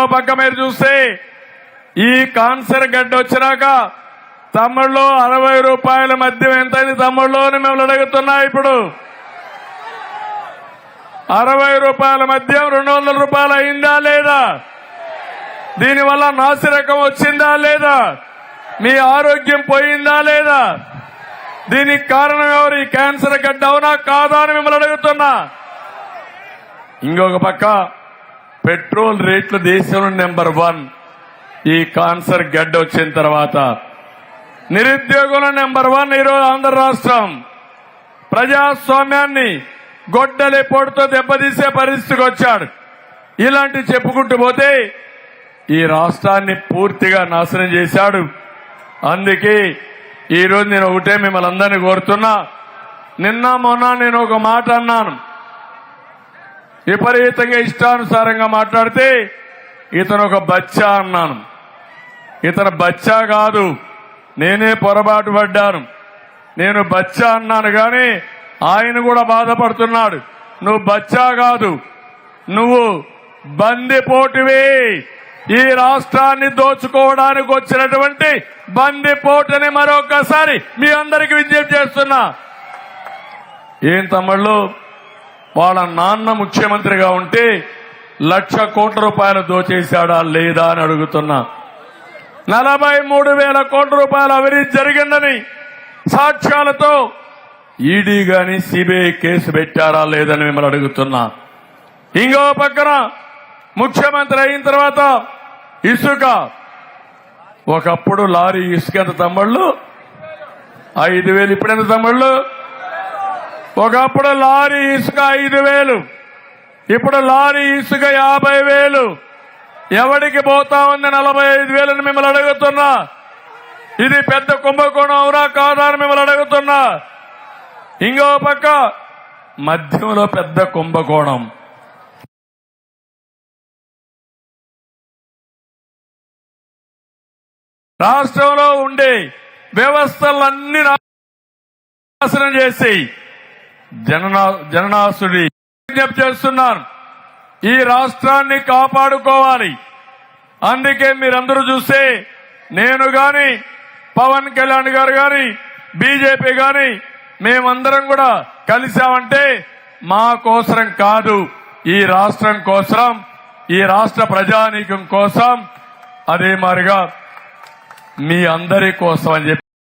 ఇంకో పక్క మీరు చూస్తే ఈ కాన్సర్ గడ్డ వచ్చినాక తమ్ముళ్ళు అరవై రూపాయల మద్యం ఎంతైంది తమ్ముళ్ళు అని మిమ్మల్ని అడుగుతున్నా ఇప్పుడు. అరవై రూపాయల మద్యం రెండు వందల రూపాయలు అయిందా లేదా? దీనివల్ల నాసిరకం వచ్చిందా లేదా? మీ ఆరోగ్యం పోయిందా లేదా? దీనికి కారణం ఎవరు? ఈ క్యాన్సర్ గడ్డ అవునా కాదా అని మిమ్మల్ని అడుగుతున్నా. ఇంకొక పక్క పెట్రోల్ రేట్లు దేశంలో నెంబర్ వన్. ఈ కాన్సర్ గడ్డ వచ్చిన తర్వాత నిరుద్యోగుల నెంబర్ వన్ ఈరోజు ఆంధ్ర రాష్ట్రం. ప్రజాస్వామ్యాన్ని గొడ్డలి పొడితో దెబ్బతీసే పరిస్థితికి వచ్చాడు. ఇలాంటి చెప్పుకుంటూ పోతే ఈ రాష్ట్రాన్ని పూర్తిగా నాశనం చేశాడు. అందుకే ఈరోజు నేను ఒకటే మిమ్మల్ని అందరినీ కోరుతున్నా. నిన్న మొన్న నేను ఒక మాట అన్నాను. విపరీతంగా ఇష్టానుసారంగా మాట్లాడితే ఇతను ఒక బచ్చా అన్నాను. ఇతను బచ్చా కాదు. నేనే పొరపాటు పడ్డాను. నేను బచ్చా అన్నాను కానీ ఆయన కూడా బాధపడుతున్నాడు. నువ్వు బచ్చా కాదు. నువ్వు బందిపోటువే ఈ రాష్ట్రాన్ని దోచుకోవడానికి వచ్చినటువంటి బందిపోటుని మరొకసారి మీ అందరికి విజ్ఞప్తి చేస్తున్నా. ఏం తమ్ముళ్ళు? వాళ్ళ నాన్న ముఖ్యమంత్రిగా ఉంటే లక్ష కోట్ల రూపాయలు దోచేశాడా లేదా అని అడుగుతున్నా. నలభై మూడు వేల కోట్ల రూపాయల అవినీతి జరిగిందని సాక్ష్యాలతో ఈడీ గాని సిబిఐ కేసు పెట్టారా లేదని మిమ్మల్ని అడుగుతున్నా. ఇంకో పక్కన ముఖ్యమంత్రి అయిన తర్వాత ఇసుక. ఒకప్పుడు లారీ ఇసుక ఎంత తమ్ముళ్ళు? ఐదు వేలు ఇప్పుడెంత తమ్ముళ్ళు? ఒకప్పుడు లారీ ఇసుక ఐదు వేలు ఇప్పుడు లారీ ఇసుక యాభై వేలు. ఎవడికి పోతా ఉంది నలభై ఐదు వేలని మిమ్మల్ని అడుగుతున్నా. ఇది పెద్ద కుంభకోణం అవునా కాదా అని మిమ్మల్ని అడుగుతున్నా. ఇంకో పక్క మధ్యంలో పెద్ద కుంభకోణం. రాష్ట్రంలో ఉండే వ్యవస్థలన్నీ నాశనం చేసి జననా జననాసుడి విజ్ఞప్తి చేస్తున్నాను. ఈ రాష్ట్రాన్ని కాపాడుకోవాలి. అందుకే మీరందరూ చూస్తే నేను గాని పవన్ కళ్యాణ్ గారు గాని బీజేపీ గాని మేమందరం కూడా కలిశామంటే మా కోసరం కాదు. ఈ రాష్ట్రం కోసం ఈ రాష్ట్ర ప్రజానీకం కోసం అదే మారిగా మీ అందరి కోసం అని చెప్పి